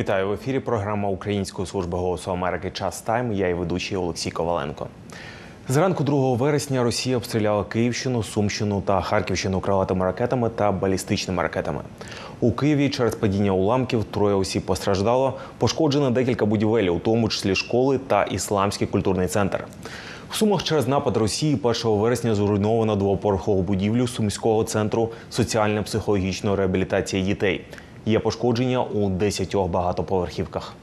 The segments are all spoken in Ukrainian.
Вітаю в ефірі. Програма Української служби голосу Америки Час Тайм. Я і ведучий Олексій Коваленко. Зранку 2 вересня Росія обстріляла Київщину, Сумщину та Харківщину крилатими ракетами та балістичними ракетами. У Києві через падіння уламків троє осіб постраждало. Пошкоджено декілька будівель, у тому числі школи та ісламський культурний центр. В Сумах через напад Росії 1 вересня зруйновано двоповерхову будівлю Сумського центру соціально-психологічної реабілітації дітей. Є пошкодження у 10 багатоповерхівках.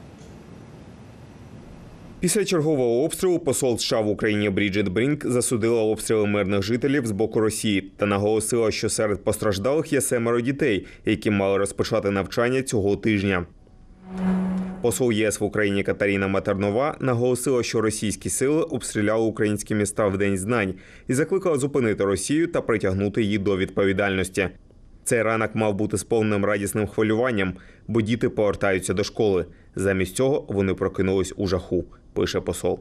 Після чергового обстрілу посол США в Україні Бріджит Брінк засудила обстріли мирних жителів з боку Росії та наголосила, що серед постраждалих є семеро дітей, які мали розпочати навчання цього тижня. Посол ЄС в Україні Катаріна Матернова наголосила, що російські сили обстріляли українські міста в день знань і закликала зупинити Росію та притягнути її до відповідальності. Цей ранок мав бути сповненим радісним хвилюванням, бо діти повертаються до школи. Замість цього вони прокинулись у жаху, пише посол.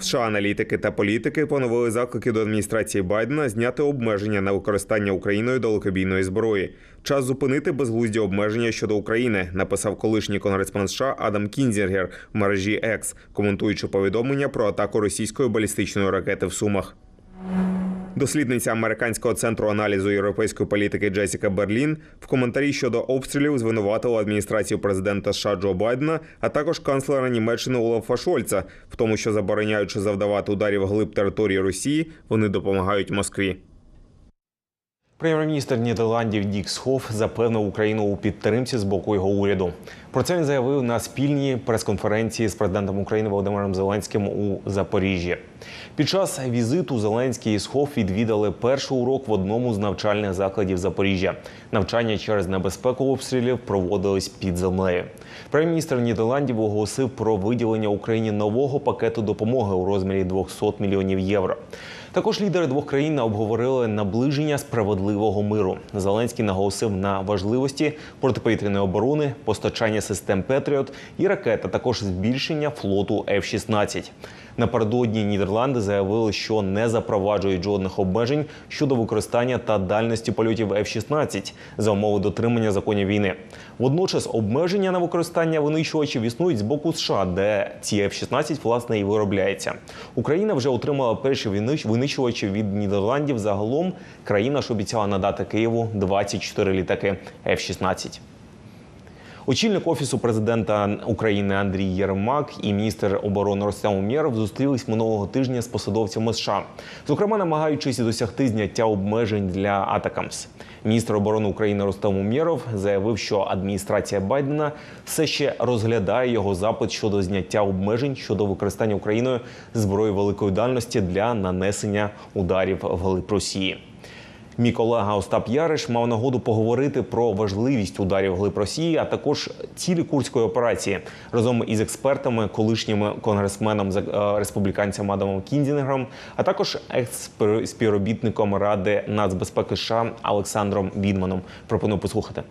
США аналітики та політики поновили заклики до адміністрації Байдена зняти обмеження на використання Україною далекобійної зброї. Час зупинити безглузді обмеження щодо України, написав колишній конгресмен США Адам Кінзергер в мережі X, коментуючи повідомлення про атаку російської балістичної ракети в Сумах. Дослідниця американського центру аналізу європейської політики Джесіка Берлін в коментарі щодо обстрілів звинуватила адміністрацію президента США Джо Байдена, а також канцлера Німеччини Олафа Шольца в тому, що забороняючи завдавати ударів глиб території Росії, вони допомагають Москві. Прем'єр-міністр Нідерландів Дік Схоф запевнив Україну у підтримці з боку його уряду. Про це він заявив на спільній прес-конференції з президентом України Володимиром Зеленським у Запоріжжі. Під час візиту Зеленський і Схоф відвідали перший урок в одному з навчальних закладів Запоріжжя. Навчання через небезпеку обстрілів проводились під землею. Прем'єр-міністр Нідерландів оголосив про виділення Україні нового пакету допомоги у розмірі 200 мільйонів євро. Також лідери двох країн обговорили наближення справедливого миру. Зеленський наголосив на важливості протиповітряної оборони, постачання систем Петріот і ракет, а також збільшення флоту F-16. Напередодні Нідерланди заявили, що не запроваджують жодних обмежень щодо використання та дальності польотів F-16 за умови дотримання законів війни. Водночас обмеження на використання винищувачів існують з боку США, де ці F-16 власне і виробляється. Україна вже отримала перші винищувачі від Нідерландів. Загалом країна ж обіцяла надати Києву 24 літаки F-16. Очільник офісу президента України Андрій Єрмак і міністр оборони Ростем Умєров зустрілись минулого тижня з посадовцями США, зокрема намагаючись досягти зняття обмежень для Атакамс. Міністр оборони України Ростем Умєров заявив, що адміністрація Байдена все ще розглядає його запит щодо зняття обмежень щодо використання Україною зброї великої дальності для нанесення ударів вглиб Росії. Мій колега Остап Яриш мав нагоду поговорити про важливість ударів глиб Росії, а також цілі курської операції разом із експертами, колишніми конгресменом е, республіканцем Адамом Кіндінгером, а також екс-співробітником Ради нацбезпеки США Олександром Відманом. Пропоную послухати.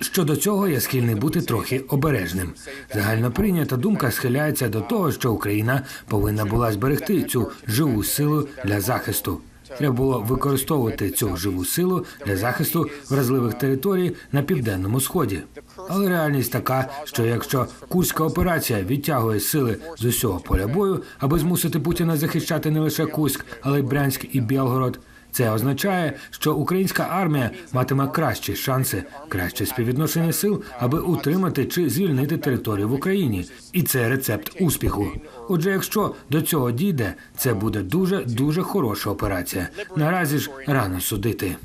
Щодо цього я схильний бути трохи обережним. Загально прийнята думка схиляється до того, що Україна повинна була зберегти цю живу силу для захисту. Треба було використовувати цю живу силу для захисту вразливих територій на південному сході. Але реальність така, що якщо курська операція відтягує сили з усього поля бою, аби змусити Путіна захищати не лише Курськ, але й Брянськ і Білгород, це означає, що українська армія матиме кращі шанси, краще співвідношення сил, аби утримати чи звільнити територію в Україні, і це рецепт успіху. Отже, якщо до цього дійде, це буде дуже дуже хороша операція. Наразі ж рано судити.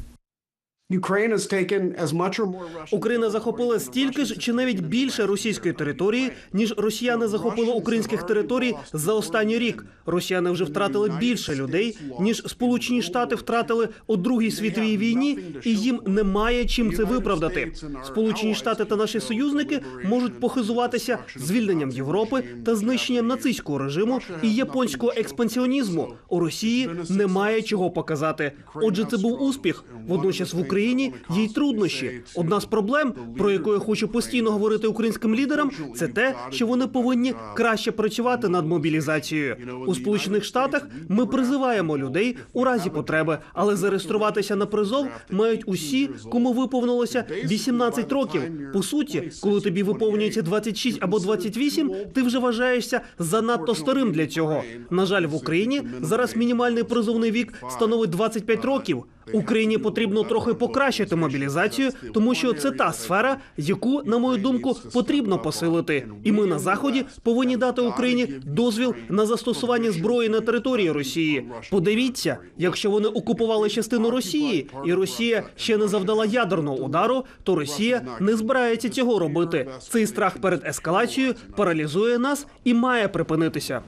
Україна захопила стільки ж чи навіть більше російської території, ніж росіяни захопили українських територій за останній рік. Росіяни вже втратили більше людей, ніж Сполучені Штати втратили у Другій світовій війні, і їм немає чим це виправдати. Сполучені Штати та наші союзники можуть похизуватися звільненням Європи та знищенням нацистського режиму і японського експансіонізму. У Росії немає чого показати. Отже, це був успіх. Водночас в Україні Україні є й труднощі. Одна з проблем, про яку я хочу постійно говорити українським лідерам, це те, що вони повинні краще працювати над мобілізацією. У Сполучених Штатах ми призиваємо людей у разі потреби, але зареєструватися на призов мають усі, кому виповнилося 18 років. По суті, коли тобі виповнюється 26 або 28, ти вже вважаєшся занадто старим для цього. На жаль, в Україні зараз мінімальний призовний вік становить 25 років. Україні потрібно трохи покращити мобілізацію, тому що це та сфера, яку, на мою думку, потрібно посилити. І ми на заході повинні дати Україні дозвіл на застосування зброї на території Росії. Подивіться, якщо вони окупували частину Росії, і Росія ще не завдала ядерного удару, то Росія не збирається цього робити. Цей страх перед ескалацією паралізує нас і має припинитися.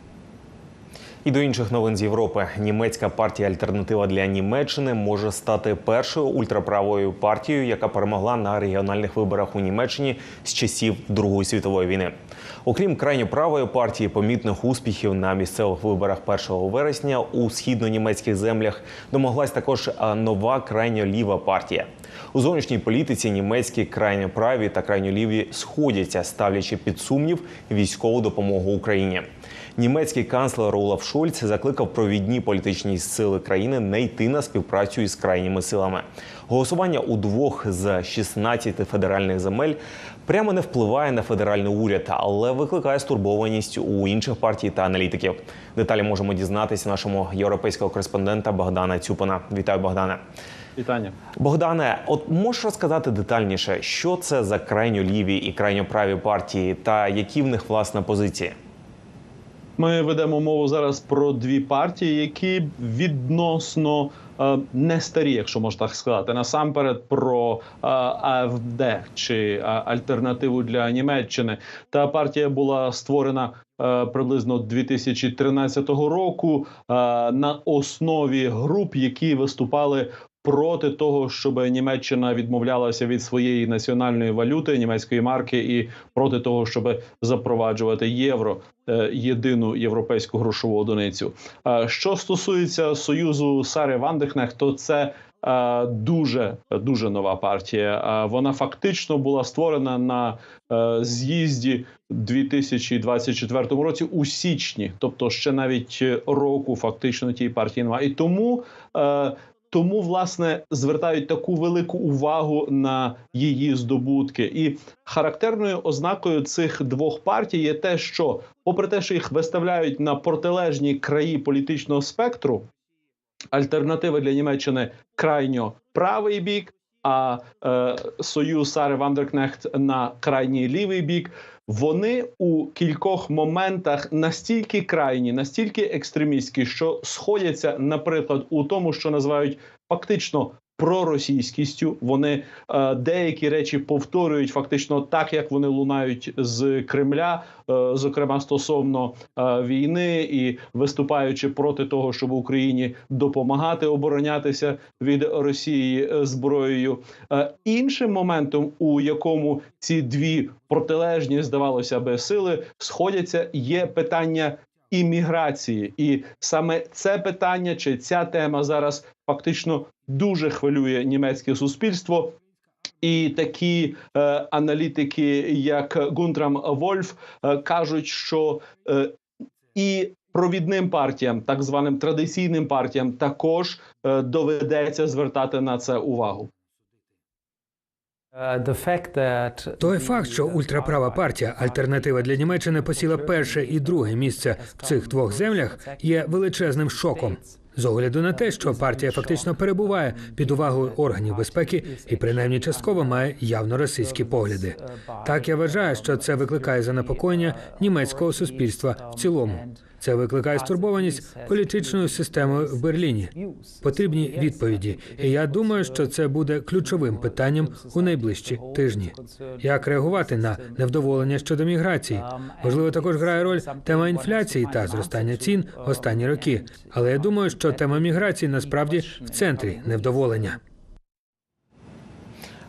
І до інших новин з Європи. Німецька партія Альтернатива для Німеччини може стати першою ультраправою партією, яка перемогла на регіональних виборах у Німеччині з часів Другої світової війни. Окрім крайньо правої партії, помітних успіхів на місцевих виборах 1 вересня у східно-німецьких землях домоглась також нова крайньо ліва партія. У зовнішній політиці німецькі крайньо праві та крайньо ліві сходяться, ставлячи під сумнів військову допомогу Україні. Німецький канцлер Олаф Шольц закликав провідні політичні сили країни не йти на співпрацю із крайніми силами. Голосування у двох з 16 федеральних земель прямо не впливає на федеральний уряд, але викликає стурбованість у інших партій та аналітиків. Деталі можемо дізнатися нашому європейського кореспондента Богдана Цюпина. Вітаю, Богдане. Вітання. Богдане, от можеш розказати детальніше, що це за крайньо ліві і крайньо праві партії, та які в них власне позиції? Ми ведемо мову зараз про дві партії, які відносно е, не старі, якщо можна так сказати. Насамперед про е, АФД чи е, альтернативу для Німеччини. Та партія була створена. Приблизно 2013 року на основі груп, які виступали проти того, щоб Німеччина відмовлялася від своєї національної валюти німецької марки, і проти того, щоб запроваджувати євро е, єдину європейську грошову одиницю. Е, Що стосується союзу Сари Вандехнех, то це е, дуже дуже нова партія. Вона фактично була створена на з'їзді 2024 році у січні, тобто ще навіть року фактично тієї партії немає. І тому. Тому власне звертають таку велику увагу на її здобутки, і характерною ознакою цих двох партій є те, що, попри те, що їх виставляють на протилежні краї політичного спектру, альтернатива для Німеччини крайньо правий бік, а е, союз Сари Вандеркнехт на крайній лівий бік. Вони у кількох моментах настільки крайні, настільки екстремістські, що сходяться, наприклад, у тому, що називають фактично проросійськістю. Вони е, деякі речі повторюють фактично так, як вони лунають з Кремля, е, зокрема стосовно е, війни і виступаючи проти того, щоб Україні допомагати оборонятися від Росії е, зброєю. Е, іншим моментом, у якому ці дві протилежні, здавалося би, сили сходяться, є питання. Імміграції, і саме це питання чи ця тема зараз фактично дуже хвилює німецьке суспільство. І такі е, аналітики, як Гунтрам Вольф, е, кажуть, що е, і провідним партіям, так званим традиційним партіям, також е, доведеться звертати на це увагу. Той факт, що ультраправа партія Альтернатива для Німеччини посіла перше і друге місце в цих двох землях, є величезним шоком. З огляду на те, що партія фактично перебуває під увагою органів безпеки і принаймні частково має явно російські погляди. Так я вважаю, що це викликає занепокоєння німецького суспільства в цілому. Це викликає стурбованість політичною системою в Берліні. Потрібні відповіді, і я думаю, що це буде ключовим питанням у найближчі тижні. Як реагувати на невдоволення щодо міграції? Можливо, також грає роль тема інфляції та зростання цін в останні роки. Але я думаю, що тема міграції насправді в центрі невдоволення.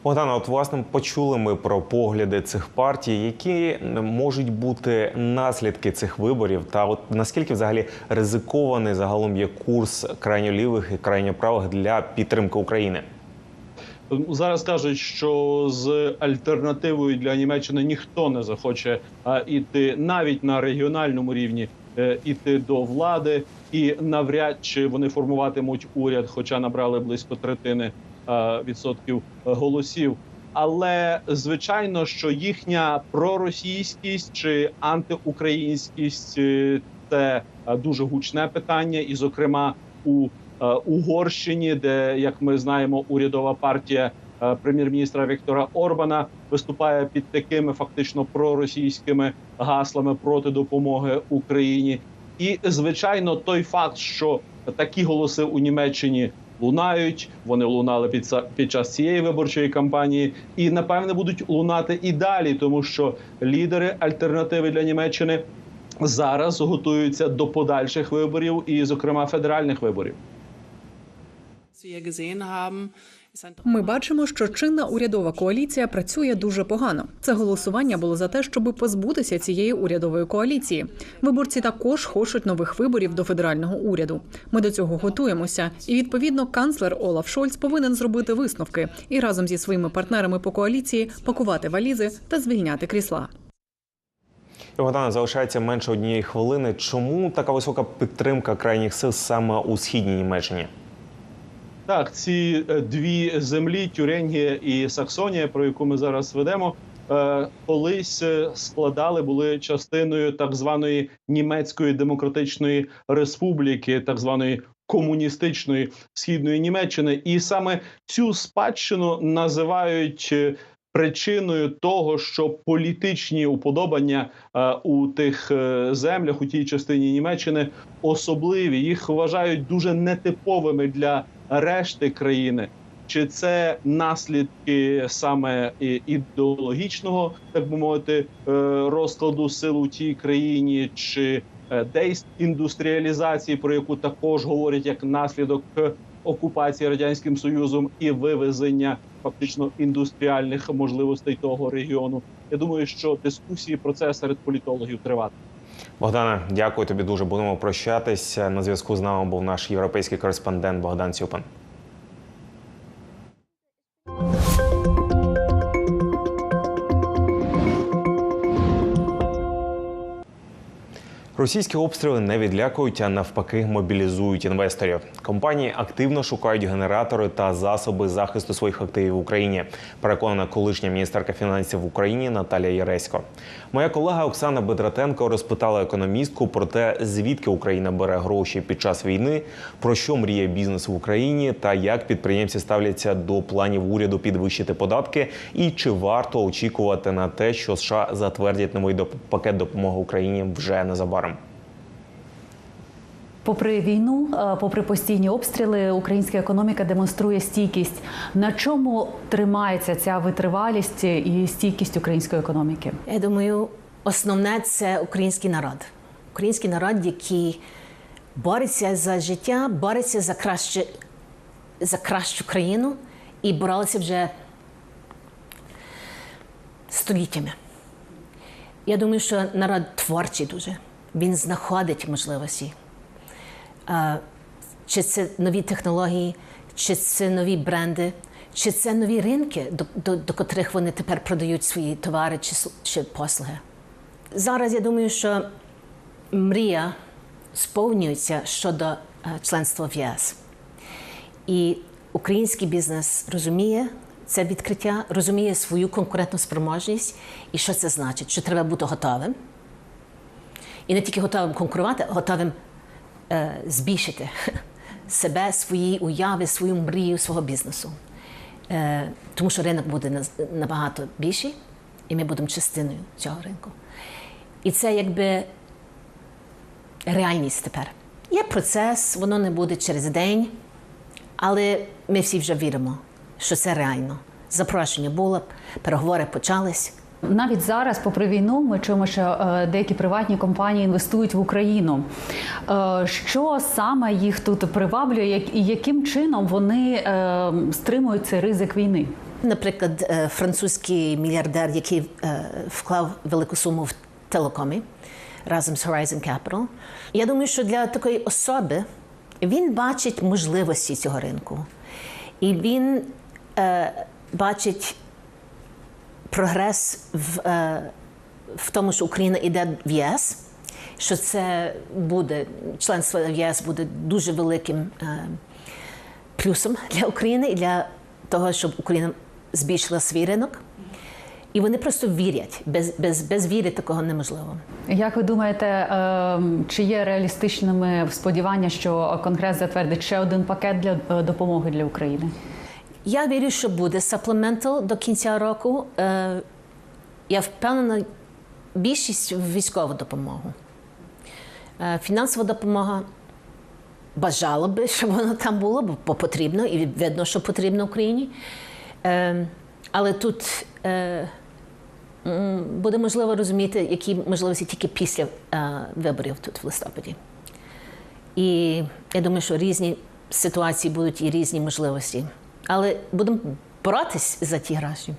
Богдана, от власне почули ми про погляди цих партій, які можуть бути наслідки цих виборів, та от наскільки взагалі ризикований загалом є курс крайньо лівих і крайньо правих для підтримки України. Зараз кажуть, що з альтернативою для Німеччини ніхто не захоче іти навіть на регіональному рівні, е, іти до влади, і навряд чи вони формуватимуть уряд, хоча набрали близько третини відсотків е, голосів. Але звичайно, що їхня проросійськість чи антиукраїнськість е, це е, дуже гучне питання, і, зокрема, у е, Угорщині, де як ми знаємо, урядова партія е, прем'єр-міністра Віктора Орбана виступає під такими фактично проросійськими гаслами проти допомоги Україні. І звичайно, той факт, що такі голоси у Німеччині лунають, вони лунали під під час цієї виборчої кампанії, і напевне будуть лунати і далі, тому що лідери альтернативи для Німеччини зараз готуються до подальших виборів, і, зокрема, федеральних виборів. Ми бачимо, що чинна урядова коаліція працює дуже погано. Це голосування було за те, щоб позбутися цієї урядової коаліції. Виборці також хочуть нових виборів до федерального уряду. Ми до цього готуємося, і відповідно канцлер Олаф Шольц повинен зробити висновки і разом зі своїми партнерами по коаліції пакувати валізи та звільняти крісла. Богдана, залишається менше однієї хвилини. Чому така висока підтримка крайніх сил саме у східній Німеччині? Так, ці е, дві землі Тюренгія і Саксонія, про яку ми зараз ведемо, е, колись е, складали, були частиною так званої німецької демократичної республіки, так званої комуністичної східної Німеччини, і саме цю спадщину називають. Причиною того, що політичні уподобання е, у тих е, землях у тій частині Німеччини особливі, їх вважають дуже нетиповими для решти країни. Чи це наслідки саме ідеологічного, так би мовити, е, розкладу сил у тій країні, чи е, деіндустріалізації, про яку також говорять як наслідок е, окупації радянським союзом і вивезення фактично індустріальних можливостей того регіону? Я думаю, що дискусії про це серед політологів триватимуть. Богдане, дякую тобі дуже. Будемо прощатися. На зв'язку з нами був наш європейський кореспондент Богдан Цюпин. Російські обстріли не відлякують, а навпаки, мобілізують інвесторів. Компанії активно шукають генератори та засоби захисту своїх активів в Україні. Переконана колишня міністерка фінансів в Україні Наталія Яресько. Моя колега Оксана Бедратенко розпитала економістку про те, звідки Україна бере гроші під час війни, про що мріє бізнес в Україні та як підприємці ставляться до планів уряду підвищити податки, і чи варто очікувати на те, що США затвердять новий пакет допомоги Україні вже незабаром. Попри війну, е, попри постійні обстріли, українська економіка демонструє стійкість. На чому тримається ця витривалість і стійкість української економіки? Я думаю, основне це український народ. Український народ, який бореться за життя, бореться за краще, за кращу країну і боролися вже століттями. Я думаю, що народ творчий дуже. Він знаходить можливості. Чи це нові технології, чи це нові бренди, чи це нові ринки, до, до, до котрих вони тепер продають свої товари чи, чи послуги. Зараз я думаю, що мрія сповнюється щодо е, членства в ЄС. І український бізнес розуміє це відкриття, розуміє свою конкурентну спроможність і що це значить, що треба бути готовим. І не тільки готовим конкурувати, а готовим збільшити себе, свої уяви, свою мрію свого бізнесу. Е, тому що ринок буде набагато більший, і ми будемо частиною цього ринку. І це якби реальність тепер. Є процес, воно не буде через день, але ми всі вже віримо, що це реально. Запрошення було, переговори почались. Навіть зараз, попри війну, ми чуємо, що е, деякі приватні компанії інвестують в Україну. Е, Що саме їх тут приваблює, і яким чином вони е, стримують цей ризик війни? Наприклад, французький мільярдер, який вклав велику суму в телекомі разом з Horizon Capital. Я думаю, що для такої особи він бачить можливості цього ринку. І він бачить прогрес в, е, в тому, що Україна йде в ЄС, що це буде членство в ЄС буде дуже великим е, плюсом для України і для того, щоб Україна збільшила свій ринок. І вони просто вірять. Без, без, без віри такого неможливо. Як ви думаєте, е, чи є реалістичними сподівання, що Конгрес затвердить ще один пакет для е, допомоги для України? Я вірю, що буде supplemental до кінця року. Е, я впевнена, більшість в військову допомогу. Е, фінансова допомога бажала би, щоб воно там було, бо бо потрібно, і видно, що потрібно Україні. Е, але тут е, буде можливо розуміти, які можливості тільки після е, виборів тут в листопаді. І я думаю, що різні ситуації будуть і різні можливості. Але будемо боротись за ті гроші.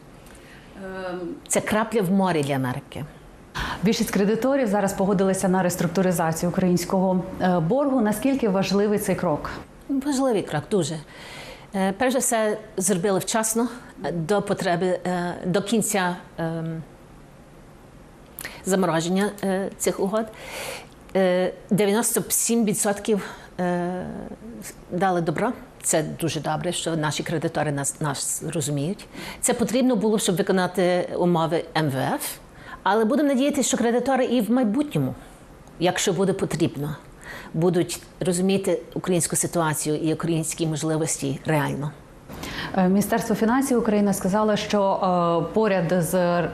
Це крапля в морі для Америки. Більшість кредиторів зараз погодилися на реструктуризацію українського е, боргу. Наскільки важливий цей крок? Важливий крок, дуже. Е, Перш за все, зробили вчасно е, до потреби, до кінця ем, замороження цих угод. Е, 97% е, дали добро. Це дуже добре, що наші кредитори нас, нас розуміють. Це потрібно було, щоб виконати умови МВФ. Але будемо надіятися, що кредитори і в майбутньому, якщо буде потрібно, будуть розуміти українську ситуацію і українські можливості реально. Е, Міністерство фінансів України сказало, що е, поряд з е,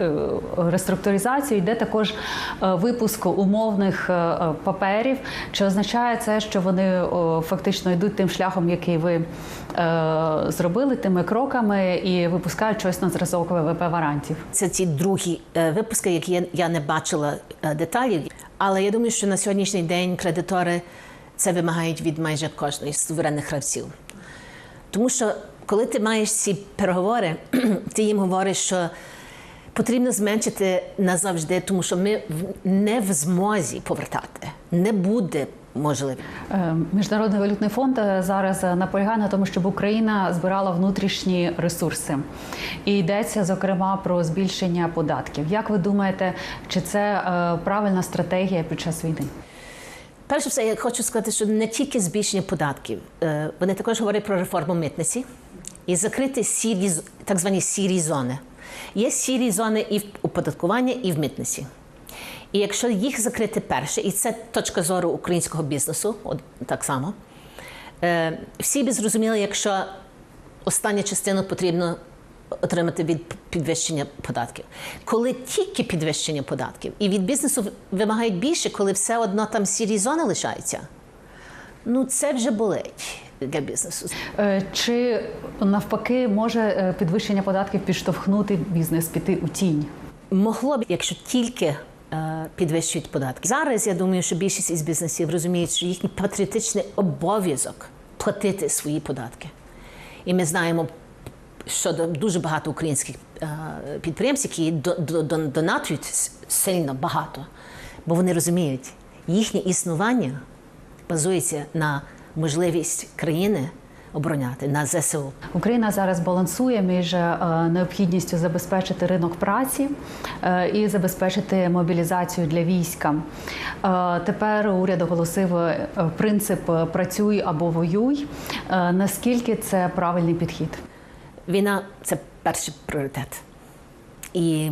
реструктуризацією йде також випуск умовних паперів. Чи означає це, що вони фактично йдуть тим шляхом, який ви зробили, тими кроками, і випускають щось на зразок ВВП варантів? Це ці другі випуски, які я, не бачила деталів. Але я думаю, що на сьогоднішній день кредитори це вимагають від майже кожної суверенних гравців. Тому що коли ти маєш ці переговори, ти їм говориш, що потрібно зменшити назавжди, тому що ми не в змозі повертати. Не буде можливо. Е, Міжнародний валютний фонд е, зараз е, наполягає на тому, щоб Україна збирала внутрішні ресурси. І йдеться зокрема про збільшення податків. Як ви думаєте, чи це правильна стратегія під час війни? Перш за все, я хочу сказати, що не тільки збільшення податків, вони також говорять про реформу митниці і закрити сірі, так звані сірі зони. Є сірі зони і в оподаткуванні, і в митниці. І якщо їх закрити перше, і це точка зору українського бізнесу, от так само, е, всі би зрозуміли, якщо останню частину потрібно отримати від підвищення податків. Коли тільки підвищення податків, і від бізнесу вимагають більше, коли все одно там сірі зони лишаються, ну це вже болить для бізнесу. Е, Чи навпаки може е, підвищення податків підштовхнути бізнес піти у тінь? Могло б, якщо тільки е, підвищують податки. Зараз я думаю, що більшість із бізнесів розуміють, що їхній патріотичний обов'язок платити свої податки. І ми знаємо, що дуже багато українських підприємців, які до- до- до- донатують сильно багато, бо вони розуміють, їхнє існування базується на можливість країни обороняти на ЗСУ. Україна зараз балансує між е, необхідністю забезпечити ринок праці е, і забезпечити мобілізацію для війська. Е, Тепер уряд оголосив принцип працюй або воюй. Наскільки це правильний підхід? Війна це перший пріоритет. І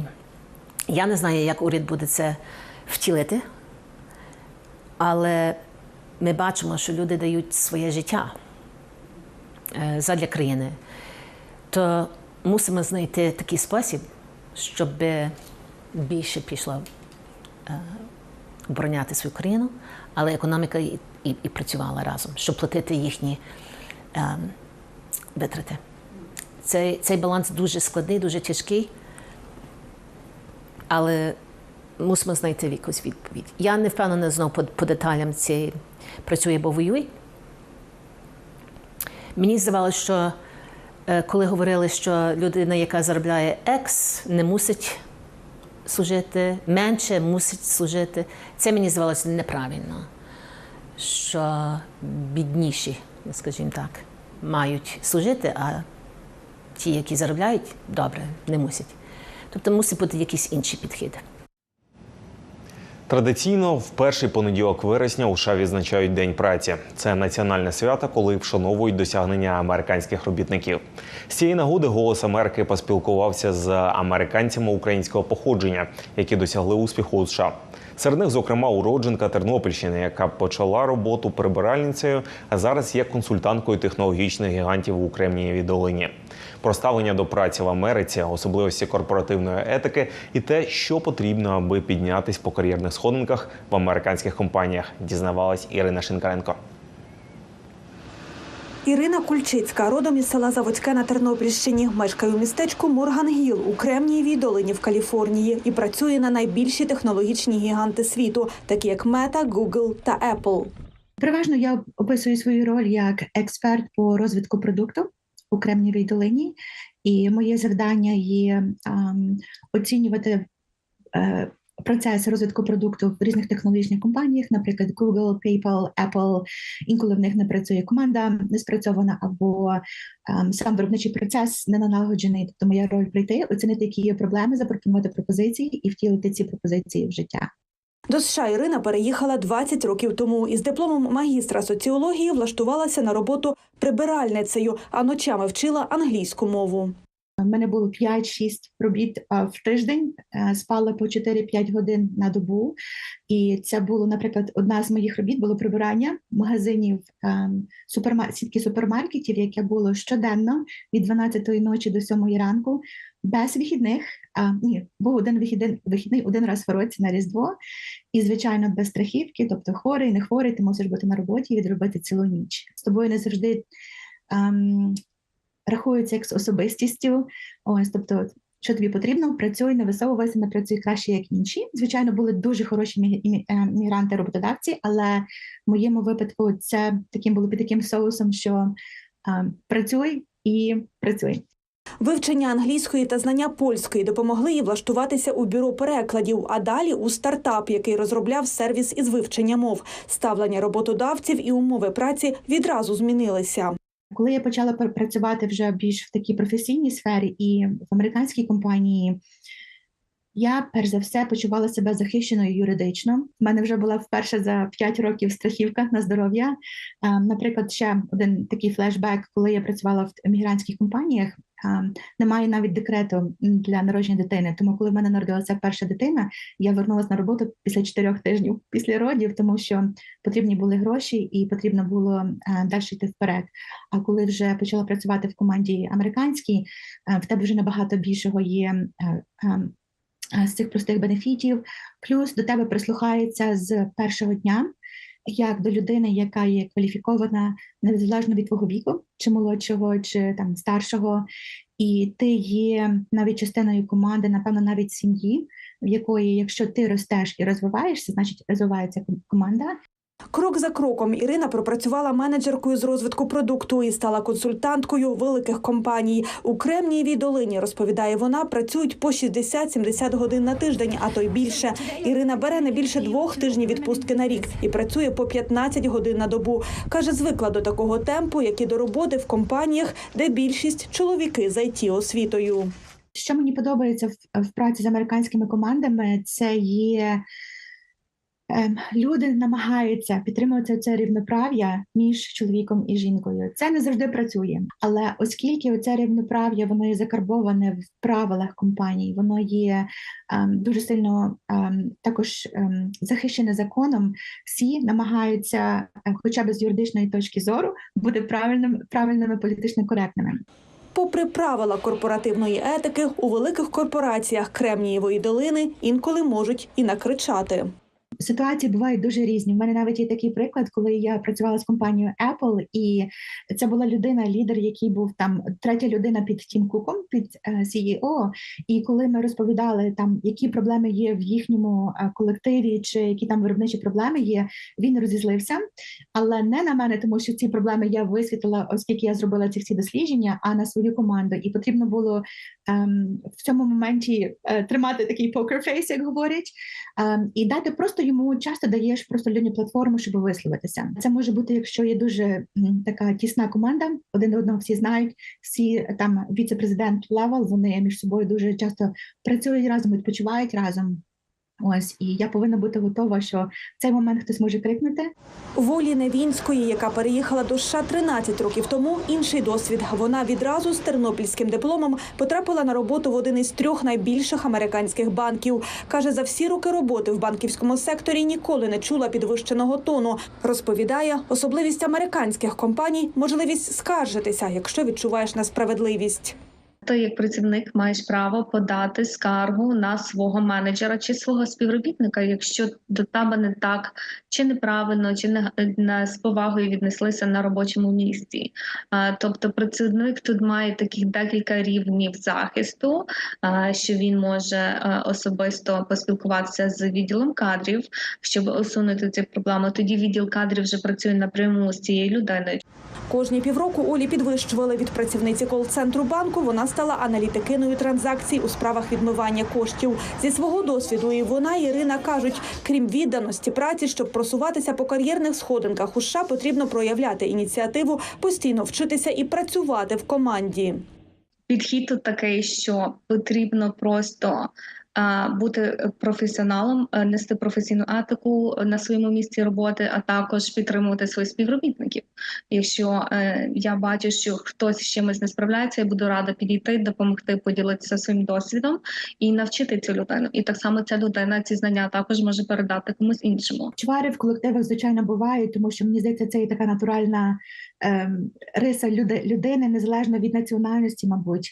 я не знаю, як уряд буде це втілити, але ми бачимо, що люди дають своє життя е, задля країни. То мусимо знайти такий спосіб, щоб більше пішло е, обороняти свою країну, але економіка і, і, і працювала разом, щоб платити їхні е, витрати. Цей, цей баланс дуже складний, дуже тяжкий, але мусимо знайти якусь відповідь. Я не впевнена знову по, по деталям цієї працює або воюй. Мені здавалося, що е, коли говорили, що людина, яка заробляє X, не мусить служити, менше мусить служити, це мені здавалося неправильно. Що бідніші, скажімо так, мають служити, а ті, які заробляють добре, не мусять. Тобто мусить бути якийсь інший підхід. Традиційно в перший понеділок вересня у США відзначають День праці. Це національне свято, коли вшановують досягнення американських робітників. З цієї нагоди голос Америки поспілкувався з американцями українського походження, які досягли успіху у США. Серед них, зокрема, уродженка Тернопільщини, яка почала роботу прибиральницею, а зараз є консультанткою технологічних гігантів у Кремнієвій долині. Про ставлення до праці в Америці, особливості корпоративної етики і те, що потрібно, аби піднятись по кар'єрних сходинках в американських компаніях, дізнавалась Ірина Шинкаренко. Ірина Кульчицька, родом із села Заводське на Тернопільщині, мешкає у містечку Морган-Гіл у Кремнієвій долині в Каліфорнії і працює на найбільші технологічні гіганти світу, такі як Meta, Google та Apple. Переважно я описую свою роль як експерт по розвитку продукту у Кремнієвій долині, і моє завдання є ем, оцінювати е, процес розвитку продукту в різних технологічних компаніях, наприклад, Google, PayPal, Apple. Інколи в них не працює команда, не спрацьована, або ем, сам виробничий процес не налагоджений. Тобто моя роль прийти, оцінити, які є проблеми, запропонувати пропозиції і втілити ці пропозиції в життя. До США Ірина переїхала 20 років тому і з дипломом магістра соціології влаштувалася на роботу прибиральницею, а ночами вчила англійську мову. У мене було 5-6 робіт в тиждень, е, спала по 4-5 годин на добу. І це було, наприклад, одна з моїх робіт було прибирання магазинів ем, супермар... сітки супермаркетів, яке було щоденно від 12-ї ночі до 7-ї ранку, без вихідних. А, ні, був один вихідний, вихідний один раз в році на Різдво, і, звичайно, без страхівки, тобто хворий, не хворий, ти мусиш бути на роботі і відробити цілу ніч. З тобою не завжди. Ем, рахуються як з особистістю. Ось, тобто, що тобі потрібно, працюй, не висовувайся, не працюй краще, як інші. Звичайно, були дуже хороші е, мігранти роботодавці, але в моєму випадку це таким було під таким соусом, що е, працюй і працюй. Вивчення англійської та знання польської допомогли їй влаштуватися у бюро перекладів, а далі у стартап, який розробляв сервіс із вивчення мов. Ставлення роботодавців і умови праці відразу змінилися. Коли я почала працювати вже більш в такій професійній сфері і в американській компанії, я перш за все почувала себе захищеною юридично. У мене вже була вперше за 5 років страхівка на здоров'я. Е, Наприклад, ще один такий флешбек, коли я працювала в емігрантських компаніях. Немає навіть декрету для народження дитини. Тому, коли в мене народилася перша дитина, я вернулася на роботу після чотирьох тижнів після родів, тому що потрібні були гроші і потрібно було е, далі йти вперед. А коли вже почала працювати в команді американській, е, в тебе вже набагато більшого є е, з цих простих бенефітів. Плюс до тебе прислухаються з першого дня, як до людини, яка є кваліфікована незалежно від твого віку, чи молодшого, чи там старшого, і ти є навіть частиною команди, напевно, навіть сім'ї, в якої, якщо ти ростеш і розвиваєшся, значить розвивається ком- команда. Крок за кроком Ірина пропрацювала менеджеркою з розвитку продукту і стала консультанткою великих компаній. У Кремнієвій долині, розповідає вона, працюють по 60-70 годин на тиждень, а то й більше. Ірина бере не більше двох тижнів відпустки на рік і працює по 15 годин на добу. Каже, звикла до такого темпу, як і до роботи в компаніях, де більшість чоловіки з it освітою. Що мені подобається в, в праці з американськими командами, це є люди намагаються підтримувати це рівноправ'я між чоловіком і жінкою. Це не завжди працює, але оскільки це рівноправ'я воно є закарбоване в правилах компаній, воно є ем, дуже сильно ем, також ем, захищене законом. Всі намагаються, е, хоча б з юридичної точки зору, бути правильним, правильними політично коректними. Попри правила корпоративної етики, у великих корпораціях Кремнієвої долини інколи можуть і накричати. Ситуації бувають дуже різні. У мене навіть є такий приклад, коли я працювала з компанією Apple, і це була людина, лідер, який був там третя людина під Тім Куком, під е, CEO. І коли ми розповідали там, які проблеми є в їхньому е, колективі, чи які там виробничі проблеми є, він розізлився, але не на мене, тому що ці проблеми я висвітлила, оскільки я зробила ці всі дослідження, а на свою команду. І потрібно було ем, в цьому моменті е, тримати такий покер фейс, як говорять, ем, і дати просто йому часто даєш просто людні платформу, щоб висловитися. Це може бути, якщо є дуже така тісна команда, один одного всі знають, всі там віце-президент левел, вони між собою дуже часто працюють разом, відпочивають разом. Ось і я повинна бути готова, що в цей момент хтось може крикнути. Волі Невінської, яка переїхала до США 13 років тому, інший досвід. Вона відразу з тернопільським дипломом потрапила на роботу в один із трьох найбільших американських банків. Каже, за всі роки роботи в банківському секторі ніколи не чула підвищеного тону. Розповідає, особливість американських компаній можливість скаржитися, якщо відчуваєш несправедливість. Ти як працівник маєш право подати скаргу на свого менеджера чи свого співробітника, якщо до тебе не так чи неправильно, чи не, не з повагою віднеслися на робочому місці. А, тобто працівник тут має таких декілька рівнів захисту, а, що він може а, особисто поспілкуватися з відділом кадрів, щоб усунути ці проблеми. Тоді відділ кадрів вже працює напряму з цією людиною. Кожні півроку Олі підвищували від працівниці кол-центру банку. Вона стала аналітикиною транзакцій у справах відмивання коштів. Зі свого досвіду і вона Ірина кажуть, крім відданості праці, щоб просуватися по кар'єрних сходинках у США, потрібно проявляти ініціативу, постійно вчитися і працювати в команді. Підхід тут такий, що потрібно просто бути професіоналом, нести професійну етику на своєму місці роботи, а також підтримувати своїх співробітників. Якщо е, я бачу, що хтось з чимось не справляється, я буду рада підійти, допомогти, поділитися своїм досвідом і навчити цю людину. І так само ця людина ці знання також може передати комусь іншому. Чвари в колективах, звичайно, бувають, тому що мені здається, це є така натуральна ем, риса люди, людини, незалежно від національності, мабуть.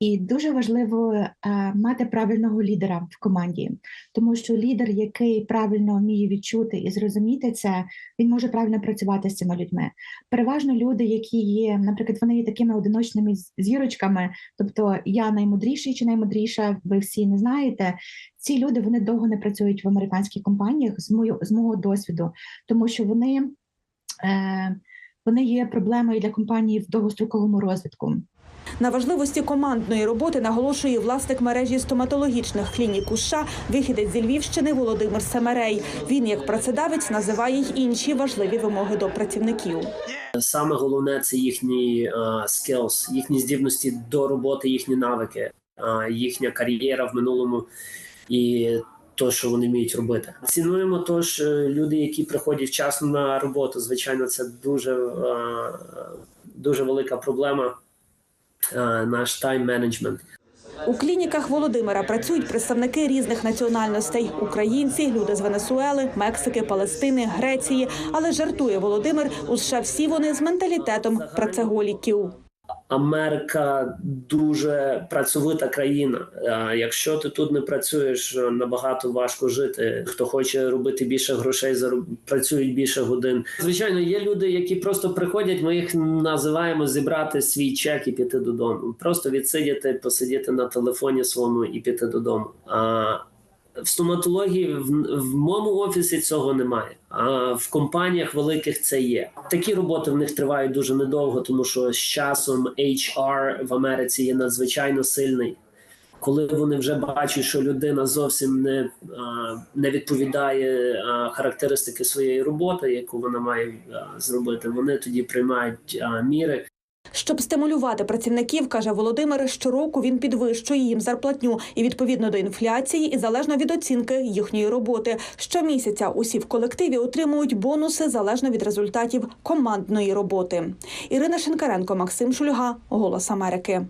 І дуже важливо е, мати правильного лідера в команді, тому що лідер, який правильно вміє відчути і зрозуміти це, він може правильно працювати з цими людьми. Переважно люди, які є, наприклад, вони є такими одиночними зірочками, тобто я наймудріший чи наймудріша, ви всі не знаєте. Ці люди вони довго не працюють в американських компаніях з мою з мого досвіду, тому що вони, е, вони є проблемою для компанії в довгостроковому розвитку. На важливості командної роботи наголошує власник мережі стоматологічних клінік США, вихідець зі Львівщини Володимир Семерей. Він, як працедавець, називає й інші важливі вимоги до працівників. Саме головне це їхні е, skills, їхні здібності до роботи, їхні навики, е, їхня кар'єра в минулому і то, що вони вміють робити. Цінуємо тож люди, які приходять вчасно на роботу. Звичайно, це дуже, е, дуже велика проблема. Е, Наш тайм-менеджмент. У клініках Володимира працюють представники різних національностей: українці, люди з Венесуели, Мексики, Палестини, Греції. Але жартує Володимир, у США всі вони з менталітетом працеголіків. Америка дуже працьовита країна. Якщо ти тут не працюєш, е, набагато важко жити. Хто хоче робити більше грошей, працюють більше годин. Звичайно, є люди, які просто приходять. Ми їх називаємо зібрати свій чек і піти додому. Просто відсидіти, посидіти на телефоні своєму і піти додому. В стоматології в, в моєму офісі цього немає. А в компаніях великих це є. Такі роботи в них тривають дуже недовго, тому що з часом HR в Америці є надзвичайно сильний. Коли вони вже бачать, що людина зовсім не, не відповідає характеристики своєї роботи, яку вона має зробити, вони тоді приймають міри. Щоб стимулювати працівників, каже Володимир, щороку він підвищує їм зарплатню і відповідно до інфляції, і залежно від оцінки їхньої роботи. Щомісяця усі в колективі отримують бонуси залежно від результатів командної роботи. Ірина Шинкаренко, Максим Шульга, Голос Америки.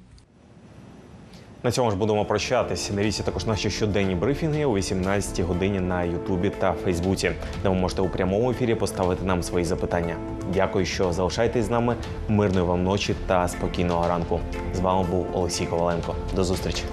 На цьому ж будемо прощатись. Дивіться також наші щоденні брифінги о 18 годині на Ютубі та Фейсбуці, де ви можете у прямому ефірі поставити нам свої запитання. Дякую, що залишаєтесь з нами. Мирної вам ночі та спокійного ранку. З вами був Олексій Коваленко. До зустрічі.